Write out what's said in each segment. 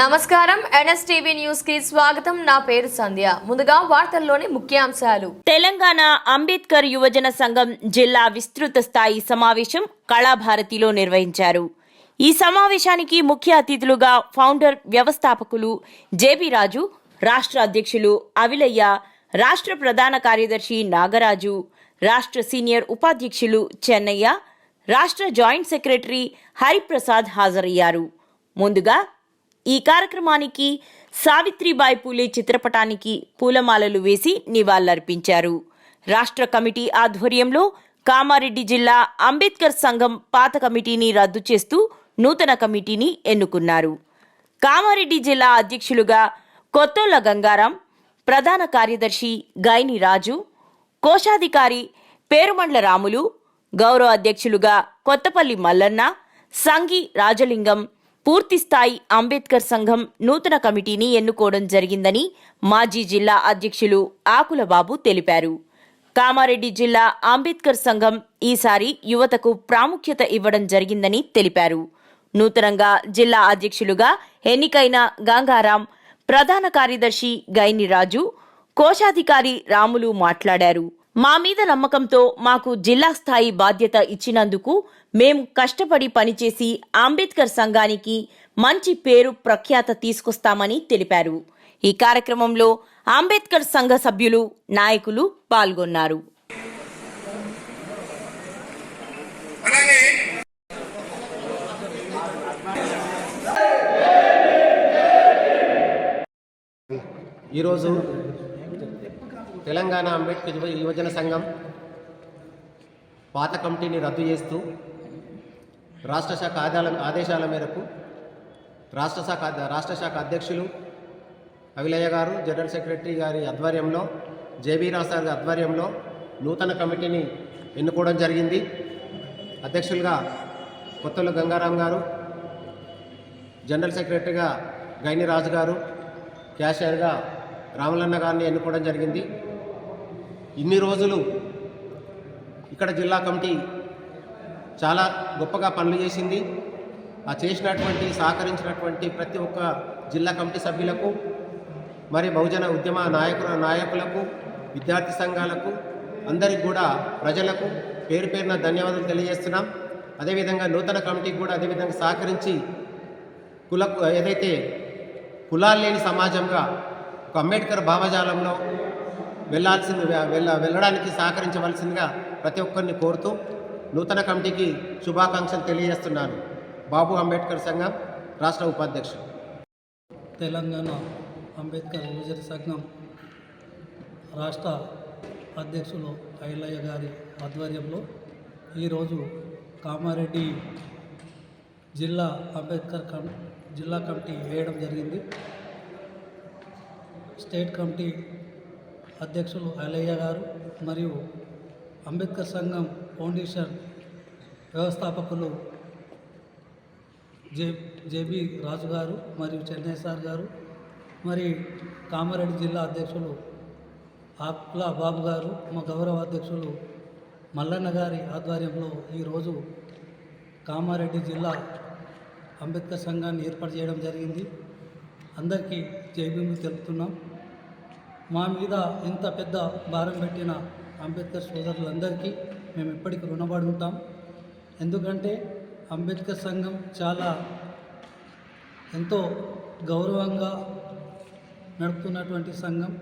నమస్కారం. ఎన్ఎస్టీవీ న్యూస్కి స్వాగతం. నా పేరు సంధ్య. ముందుగా వార్తల్లోని ముఖ్యాంశాలు. తెలంగాణ అంబేద్కర్ యువజన సంఘం జిల్లా విస్తృత స్థాయి సమావేశం కళాభారతిలో నిర్వహించారు. ఈ సమావేశానికి ముఖ్య అతిథులుగా ఫౌండర్ వ్యవస్థాపకులు జేబీ రాజు రాష్ట్ర అధ్యక్షులు అవిలయ్య రాష్ట్ర ప్రధాన కార్యదర్శి నాగరాజు రాష్ట్ర సీనియర్ ఉపాధ్యక్షులు చెన్నయ్య రాష్ట్ర జాయింట్ సెక్రటరీ హరిప్రసాద్ హాజరయ్యారు. ముందుగా ఈ కార్యక్రమానికి సావిత్రిబాయి పూలే చిత్రపటానికి పూలమాలలు వేసి నివాళులర్పించారు. రాష్ట్ర కమిటీ ఆధ్వర్యంలో కామారెడ్డి జిల్లా అంబేద్కర్ సంఘం పాత కమిటీని రద్దు చేస్తూ నూతన కమిటీని ఎన్నుకున్నారు. కామారెడ్డి జిల్లా అధ్యక్షులుగా కొత్తోళ్ళ గంగారాం ప్రధాన కార్యదర్శి గైని రాజు కోశాధికారి పేరుమండ్ల రాములు గౌరవ అధ్యక్షులుగా కొత్తపల్లి మల్లన్న సంగి రాజలింగం పూర్తిస్థాయి అంబేద్కర్ సంఘం నూతన కమిటీని ఎన్నుకోవడం జరిగిందని మాజీ జిల్లా అధ్యక్షులు ఆకులబాబు తెలిపారు. కామారెడ్డి జిల్లా అంబేద్కర్ సంఘం ఈసారి యువతకు ప్రాముఖ్యత ఇవ్వడం జరిగిందని తెలిపారు. నూతనంగా జిల్లా అధ్యక్షులుగా ఎన్నికైన గంగారాం ప్రధాన కార్యదర్శి గైనిరాజు కోశాధికారి రాములు మాట్లాడారు. మా మీద నమ్మకంతో మాకు జిల్లా స్థాయి బాధ్యత ఇచ్చినందుకు మేం కష్టపడి పనిచేసి అంబేద్కర్ సంఘానికి మంచి పేరు ప్రఖ్యాత తీసుకొస్తామని తెలిపారు. ఈ కార్యక్రమంలో అంబేద్కర్ సంఘ సభ్యులు నాయకులు పాల్గొన్నారు. అలాగే ఈరోజు తెలంగాణ అంబేద్కర్ యువ యువజన సంఘం పాత కమిటీని రద్దు చేస్తూ రాష్ట్ర శాఖ ఆదాల ఆదేశాల మేరకు రాష్ట్ర శాఖ రాష్ట్ర శాఖ అధ్యక్షులు అవిలయ్య గారు జనరల్ సెక్రటరీ గారి ఆధ్వర్యంలో జేబీ రాజ్ సార్ గారి ఆధ్వర్యంలో నూతన కమిటీని ఎన్నుకోవడం జరిగింది. అధ్యక్షులుగా కొత్తలు గంగారాం గారు జనరల్ సెక్రటరీగా గైని రాజు గారు క్యాషియర్గా రాములన్న గారిని ఎన్నుకోవడం జరిగింది. ఇన్ని రోజులు ఇక్కడ జిల్లా కమిటీ చాలా గొప్పగా పనులు చేసింది. ఆ చేసినటువంటి సహకరించినటువంటి ప్రతి ఒక్క జిల్లా కమిటీ సభ్యులకు మరి బహుజన ఉద్యమ నాయకుల నాయకులకు విద్యార్థి సంఘాలకు అందరికి కూడా ప్రజలకు పేరు పేరున ధన్యవాదాలు తెలియజేస్తున్నాం. అదేవిధంగా నూతన కమిటీకి కూడా అదేవిధంగా సహకరించి కుల ఏదైతే కులాలు లేని సమాజంగా ఒక అంబేద్కర్ భావజాలంలో వెళ్ళాల్సింది వెళ్ళ వెళ్ళడానికి సహకరించవలసిందిగా ప్రతి ఒక్కరిని కోరుతూ నూతన కమిటీకి శుభాకాంక్షలు తెలియజేస్తున్నాను. బాబు అంబేద్కర్ సంఘం రాష్ట్ర ఉపాధ్యక్షుడు. తెలంగాణ అంబేద్కర్ యువజన సంఘం రాష్ట్ర అధ్యక్షులు ఐలయ్య గారి ఆధ్వర్యంలో ఈరోజు కామారెడ్డి జిల్లా అంబేద్కర్ కం జిల్లా కమిటీ వేయడం జరిగింది. స్టేట్ కమిటీ అధ్యక్షులు అలయ్య గారు మరియు అంబేద్కర్ సంఘం ఫౌండేషన్ వ్యవస్థాపకులు జే జేబి రాజు గారు మరియు చెన్నై సార్ గారు మరి కామారెడ్డి జిల్లా అధ్యక్షులు ఆప్లా బాబు గారు మా గౌరవ అధ్యక్షులు మల్లన్న గారి ఆధ్వర్యంలో ఈరోజు కామారెడ్డి జిల్లా అంబేద్కర్ సంఘాన్ని ఏర్పాటు చేయడం జరిగింది. అందరికీ జైబీములు తెలుపుతున్నాం. మా మీద ఇంత పెద్ద భారం పెట్టిన అంబేద్కర్ సోదరులందరికీ మేము ఎప్పటికీ రుణపడి ఉంటాం. ఎందుకంటే అంబేద్కర్ సంఘం చాలా ఎంతో గౌరవంగా నడుపుతున్నటువంటి సంఘం.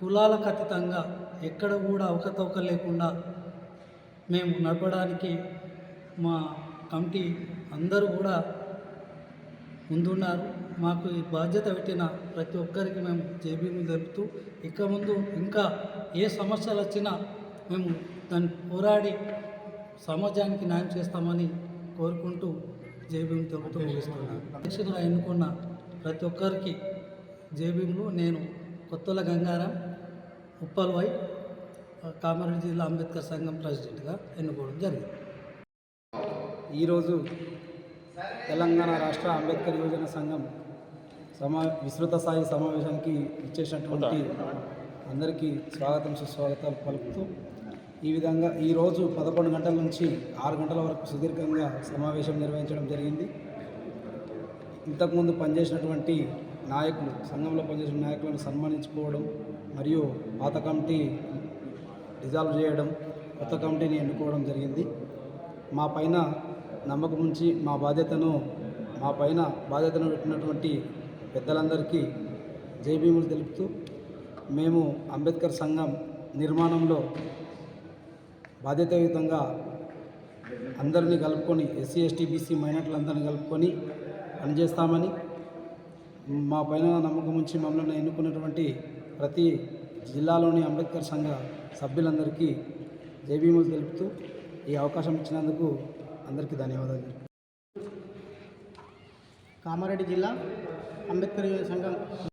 కులాలకు అతీతంగా ఎక్కడ కూడా అవకతవక లేకుండా మేము నడపడానికి మా కమిటీ అందరూ కూడా ముందున్నారు. మాకు ఈ బాధ్యత పెట్టిన ప్రతి ఒక్కరికి మేము జేబీలు తెలుపుతూ ఇక ముందు ఇంకా ఏ సమస్యలు వచ్చినా మేము దాన్ని పోరాడి సమాజానికి న్యాయం చేస్తామని కోరుకుంటూ జేబీలు తెలుపుతూ ముగిస్తున్నాను. అధ్యక్షులుగా ఎన్నుకున్న ప్రతి ఒక్కరికి జేబీలు నేను కొత్తల గంగారాం ఉప్పల్వై కామారెడ్డి జిల్లా అంబేద్కర్ సంఘం ప్రెసిడెంట్గా ఎన్నుకోవడం జరిగింది. ఈరోజు తెలంగాణ రాష్ట్ర అంబేద్కర్ యువజన సంఘం సమా విస్తృత స్థాయి సమావేశానికి ఇచ్చేసినటువంటి అందరికీ స్వాగతం సుస్వాగతం పలుకుతూ ఈ విధంగా ఈరోజు పదకొండు గంటల నుంచి ఆరు గంటల వరకు సుదీర్ఘంగా సమావేశం నిర్వహించడం జరిగింది. ఇంతకుముందు పనిచేసినటువంటి నాయకులు సంఘంలో పనిచేసిన నాయకులను సన్మానించుకోవడం మరియు పాత కమిటీ డిజాల్వ్ చేయడం కొత్త కమిటీని ఎన్నుకోవడం జరిగింది. మా పైన నమ్మకం ఉంచి మా బాధ్యతను మా పైన బాధ్యతను పెట్టినటువంటి పెద్దలందరికీ జైభీములు తెలుపుతూ మేము అంబేద్కర్ సంఘం నిర్మాణంలో బాధ్యతాయుతంగా అందరినీ కలుపుకొని ఎస్సీ ఎస్టీ బీసీ మైనార్టీలందరినీ కలుపుకొని పనిచేస్తామని మా పైన నమ్మకం ఉంచి మమ్మల్ని ఎన్నుకున్నటువంటి ప్రతి జిల్లాలోని అంబేద్కర్ సంఘ సభ్యులందరికీ జైభీములు తెలుపుతూ ఈ అవకాశం ఇచ్చినందుకు అందరికీ ధన్యవాదాలు. కామారెడ్డి జిల్లా అంబేద్కర్ యువజన సంఘం